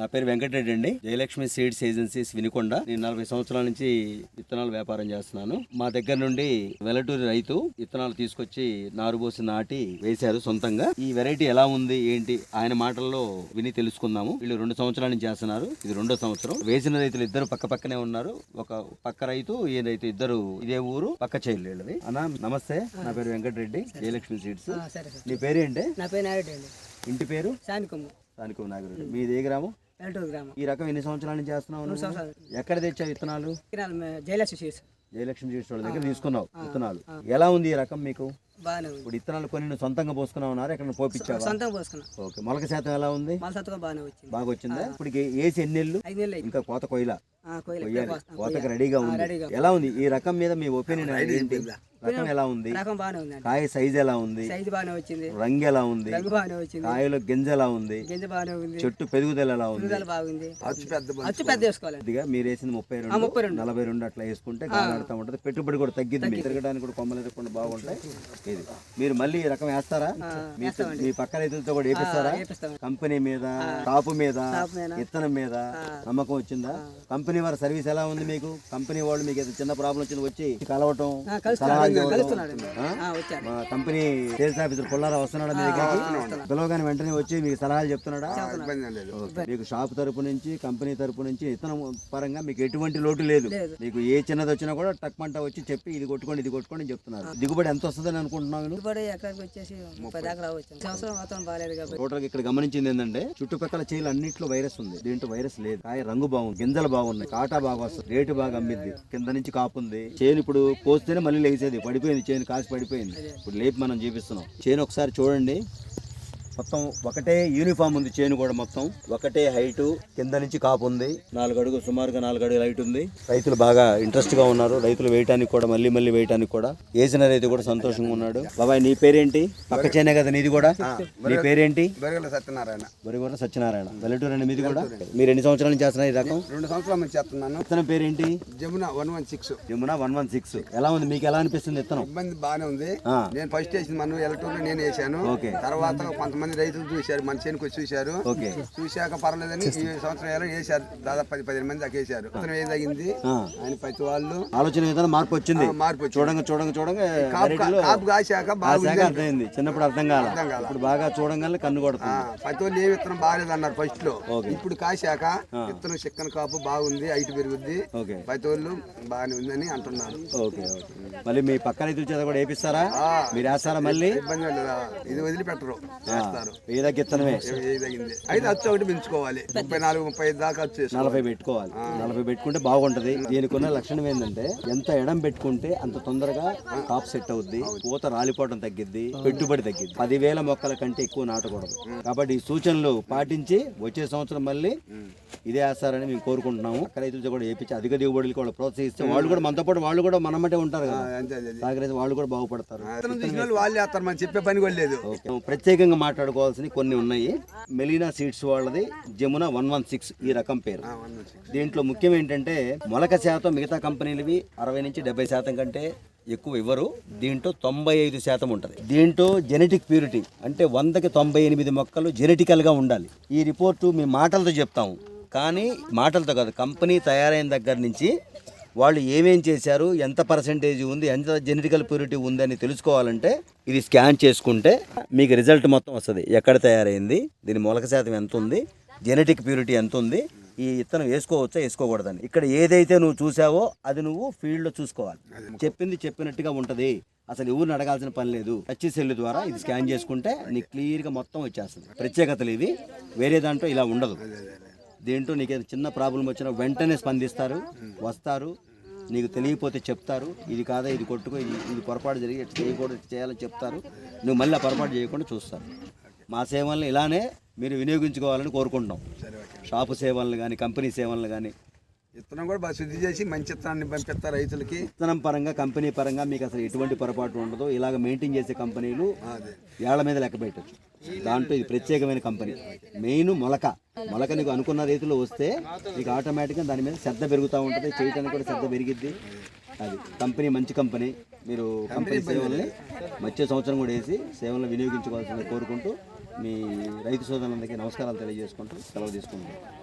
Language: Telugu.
నా పేరు వెంకటరెడ్డి అండి. Jayalakshmi seeds agencies Vinukonda. నేను నలభై సంవత్సరాల నుంచి విత్తనాలు వ్యాపారం చేస్తున్నాను. మా దగ్గర నుండి వెలటూరి రైతు విత్తనాలు తీసుకొచ్చి నారుబోసి నాటి వేశారు సొంతంగా. ఈ వెరైటీ ఎలా ఉంది ఏంటి ఆయన మాటల్లో విని తెలుసుకుందాము. వీళ్ళు రెండు సంవత్సరాల నుంచి చేస్తున్నారు. ఇది రెండో సంవత్సరం. వేసిన రైతులు ఇద్దరు పక్క పక్కనే ఉన్నారు. ఒక పక్క రైతు ఈ రైతు ఇద్దరు ఇదే ఊరు పక్క చేయలేదు వీళ్ళది అన్న నమస్తే. నా పేరు వెంకటరెడ్డి. జయలక్ష్మి సీడ్స్. నీ పేరేంటి? నా పేరు అండి. ఇంటి పేరు? శానికొమ్ము దానికి నాగరెడ్డి. మీది ఏ గ్రామం? ఎల్టూరు గ్రామం. ఈ రకం ఎన్ని సంవత్సరాల నుంచి చేస్తున్నావు. ఎక్కడ తెచ్చావు విత్తనాలు? సీడ్స్ జయలక్ష్మి సీడ్స్ వాళ్ళ దగ్గర తీసుకున్నావు విత్తనాలు. ఎలా ఉంది ఈ రకం మీకు? ఇప్పుడు విత్తనాలు కొన్ని నువ్వు సొంతంగా పోసుకున్నావు ఉన్నారు ఎక్కడ పోపించావా సొంతంగా పోసుకున్నా. ఓకే మొలక శాతం ఎలా ఉంది? బాగానే వచ్చింది. బాగా వచ్చిందా? ఇప్పుడు వేసి ఎన్ని నెలలు? ఇంకా కోత కొయ్యలా. కోతకు రెడీగా ఉంది. ఎలా ఉంది? ఈ రకం మీద మీ ఒపీనియన్ ఏంటి? రకం ఎలా ఉంది? రకం బాగానే ఉందండి. కాయ సైజ్ ఎలా ఉంది? సైజు బాగానే వచ్చింది. రంగు ఎలా ఉంది? రంగు బాగానే వచ్చింది. కాయలో గింజ ఎలా ఉంది? గింజ బాగానే ఉంది. చెట్టు పెరుగుదల ఎలా ఉంది? పెరుగుదల బాగుంది. అచ్చు పెద్ద వేసుకోవాలండి కొద్దిగా మీరు వేసింది ముప్పై ఆ, రెండు ముప్పై రెండు. నలభై రెండు అట్లా వేసుకుంటే గాలాడుతూ ఉంటుంది. పెట్టుబడి కూడా తగ్గిద్ది మీకు. తిరగడానికి కూడా కొమ్మలు ఎరగకుండా బాగుంటాయి. ఇది. మీరు మళ్ళీ ఈ రకం వేస్తారా? మీ పక్క రైతులతో కూడా వేపిస్తారా? వేపిస్తాం కంపెనీ మీద కాపు మీద. విత్తనం మీద నమ్మకం వచ్చిందా? కంపెనీ వారి సర్వీస్ ఎలా ఉంది మీకు? కంపెనీ వాళ్ళు మీకు ఏదో చిన్న ప్రాబ్లం వచ్చింది వచ్చి కలవటం ఆ, మా కంపెనీ సేల్స్ ఆఫీసర్ పుల్లారావు వస్తున్నాడా మీ దగ్గరికి? పిలవగానే వెంటనే వచ్చి మీకు సలహాలు చెప్తున్నాడా. మీకు షాప్ తరపు నుంచి కంపెనీ తరపు నుంచి ఇతనం పరంగా మీకు ఎటువంటి లోటు లేదు. మీకు ఏ చిన్నది వచ్చినా కూడా టక్మంట వచ్చి చెప్పి ఇది కొట్టుకోండి ఇది కొట్టుకోండి చెప్తున్నారు. దిగుబడి ఎంత వస్తుందని కాబట్టి. టోటల్ ఇక్కడ గమనించింది ఏంటంటే చుట్టుపక్కల చేలు అన్నింటిలో వైరస్ ఉంది. దీంట్లో వైరస్ లేదు. కాయ రంగు బాగుంది గింజలు బాగున్నాయి కాటా బాగా వస్తుంది రేటు బాగా అమ్మిద్ది. కింద నుంచి కాపుంది చేను ఇప్పుడు కోస్తేనే మళ్ళీ లేచేది పడిపోయింది చేను కాసి పడిపోయింది. ఇప్పుడు లేపి మనం చూపిస్తున్నాం. చేను ఒకసారి చూడండి. మొత్తం ఒకటే యూనిఫామ్ ఉంది చేను కూడా మొత్తం. ఒకటే హైట్ కింద నుంచి కాపు ఉంది. నాలుగు అడుగు సుమారుగా నాలుగు అడుగులు హైట్ ఉంది. రైతులు బాగా ఇంట్రెస్ట్గా ఉన్నారు. రైతులు వేయటానికి కూడా మళ్ళీ మళ్ళీ వేయటానికి కూడా. వేసిన రైతు కూడా సంతోషంగా ఉన్నాడు. బాబాయ్ నీ పేరేంటి? పక్క చేనే కదా నీది కూడా? నీ పేరేంటి? సత్యనారాయణ. బరిగొండ సత్యనారాయణ. వెల్లటూరు అండి మీది కూడా? మీరు ఎన్ని సంవత్సరాల నుంచి చేస్తున్నారు ఈ రకం? రెండు సంవత్సరాల నుంచి చేస్తున్నాను. విత్తనం పేరేంటి? Jamuna one one six. Yamuna one one six. ఎలా ఉంది? మీకు ఎలా అనిపిస్తుంది విత్తనం ఇబ్బంది బాగానే ఉంది. నేను ఫస్ట్ వేసింది మన ఎలక్ట్రిక్ నేను వేసాను. తర్వాత కొంతమంది రైతులు చూశారు మన చేనుకు వచ్చి చూశారు. చూశాక పర్లేదని ఈ సంవత్సరం వేశారు దాదాపు పది పదిహేను మంది దాకా వేశారు అతను ఏదగింది ఆ. ఆయన ప్రతి వాళ్ళు ఆలోచన మార్పు వచ్చింది. మార్పు. చూడంగా చూడంగా చూడంగా కాపు కాశాక శాఖ అర్థమైంది. చిన్నప్పుడు అర్థం కాల. ఇప్పుడు బాగా చూడంగానే కన్ను కొడుతుంది. వాళ్ళు ఏ విత్తనం బాగాలేదు అన్నారు ఫస్ట్లో. ఇప్పుడు కాశాక విత్తనం చిక్కన కాపు బాగుంది హైట్ పెరుగుద్ది. వాళ్ళు బాగానే ఉందని అంటున్నారు. Okay okay. మళ్ళీ మీ పక్క రైతుల చేత కూడా వేపిస్తారా. మీరు వేస్తారా మళ్ళీ? ఇబ్బంది లేదా. ఇది వదిలిపెట్టరు. చేస్తారు ఏదో గిత్తనమే ఏదగింది అయితే అచ్చు ఒకటి పెంచుకోవాలి. ముప్పై నాలుగు ముప్పై ఐదు దాకా వచ్చి నలభై పెట్టుకోవాలి. నలభై పెట్టుకుంటే బాగుంటది. దీనికి ఉన్న లక్షణం ఏంటంటే ఎంత ఎడం పెట్టుకుంటే అంత తొందరగా టాప్ సెట్ అవుద్ది పూత రాలిపోవడం తగ్గిద్ది పెట్టుబడి తగ్గిద్ది పదివేల మొక్కల కంటే ఎక్కువ నాటకూడదు. కాబట్టి ఈ సూచనలు పాటించి వచ్చే సంవత్సరం మళ్ళీ ఇదే వేస్తారని మేము కోరుకుంటున్నాము. రైతులతో కూడా వేపించి అధిక దిగుబడులు కూడా ప్రోత్సహిస్తే వాళ్ళు కూడా మనతో పాటు వాళ్ళు కూడా మనమటే ఉంటారు కదా. వాళ్ళు కూడా బాగుపడతారు. వాళ్ళు మనం చెప్పే పని కూడా లేదు. ప్రత్యేకంగా మాట్లాడుకోవాల్సినవి కొన్ని ఉన్నాయి. మెలీనా సీడ్స్ వాళ్ళది జమున వన్ వన్ సిక్స్ ఈ రకం పేరు. దీంట్లో ముఖ్యం ఏంటంటే మొలక శాతం మిగతా కంపెనీలవి అరవై నుంచి డెబ్బై శాతం కంటే ఎక్కువ ఇవ్వరు. దీంట్లో తొంభై ఐదు శాతం ఉంటుంది. దీంట్లో జెనెటిక్ ప్యూరిటీ అంటే వందకి తొంభై ఎనిమిది మొక్కలు జెనెటికల్గా ఉండాలి. ఈ రిపోర్టు మీ మాటలతో చెప్తాము. కానీ మాటలతో కాదు కంపెనీ తయారైన దగ్గర నుంచి వాళ్ళు ఏమేం చేశారు ఎంత పర్సెంటేజ్ ఉంది ఎంత జెనెటికల్ ప్యూరిటీ ఉందని తెలుసుకోవాలంటే ఇది స్కాన్ చేసుకుంటే మీకు రిజల్ట్ మొత్తం వస్తుంది. ఎక్కడ తయారైంది దీని మొలక శాతం ఎంత ఉంది జెనెటిక్ ప్యూరిటీ ఎంత ఉంది ఈ ఇత్తనం వేసుకోవచ్చా వేసుకోకూడదని. ఇక్కడ ఏదైతే నువ్వు చూసావో అది నువ్వు ఫీల్డ్లో చూసుకోవాలి. చెప్పింది చెప్పినట్టుగా ఉంటుంది. అసలు ఎవరిని అడగాల్సిన పని లేదు. టచ్ సెల్ ద్వారా ఇది స్కాన్ చేసుకుంటే నీకు క్లియర్గా మొత్తం వచ్చేస్తుంది. ప్రత్యేకతలు ఇవి. వేరే దాంట్లో ఇలా ఉండదు. దీంట్లో నీకు చిన్న ప్రాబ్లం వచ్చినా వెంటనే స్పందిస్తారు. వస్తారు. నీకు తెలియకపోతే చెప్తారు. ఇది కాదా ఇది కొట్టుకో ఇది ఇది పొరపాటు జరిగి చేయకూడదు చేయాలని చెప్తారు. నువ్వు మళ్ళీ ఆ పొరపాటు చేయకుండా చూస్తారు. మా సేవలను ఇలానే మీరు వినియోగించుకోవాలని కోరుకుంటున్నాం. షాపు సేవలను కానీ కంపెనీ సేవలను కానీ విత్తనం కూడా బాగా శుద్ధి చేసి మంచి విత్తనాన్ని పంపిస్తారు రైతులకి. విత్తనం పరంగా కంపెనీ పరంగా మీకు అసలు ఎటువంటి పొరపాటు ఉండదు. ఇలాగ మెయింటైన్ చేసే కంపెనీలు ఏళ్ళ మీద లెక్క పెట్టచ్చు. దాంట్లో ఇది ప్రత్యేకమైన కంపెనీ. మెయిన్ మొలక. మొలక నీకు అనుకున్న రీతిలో వస్తే నీకు ఆటోమేటిక్గా దాని మీద శ్రద్ధ పెరుగుతూ ఉంటుంది. చేయడానికి కూడా శ్రద్ధ పెరిగిద్ది. అది కంపెనీ మంచి కంపెనీ. మీరు కంపెనీ సేవల్ని వచ్చే సంవత్సరం కూడా వేసి సేవలను వినియోగించుకోవాల్సింది కోరుకుంటూ మీ రైతు సోదరులందరికీ నమస్కారాలు తెలియజేసుకుంటూ సెలవు తీసుకుంటాం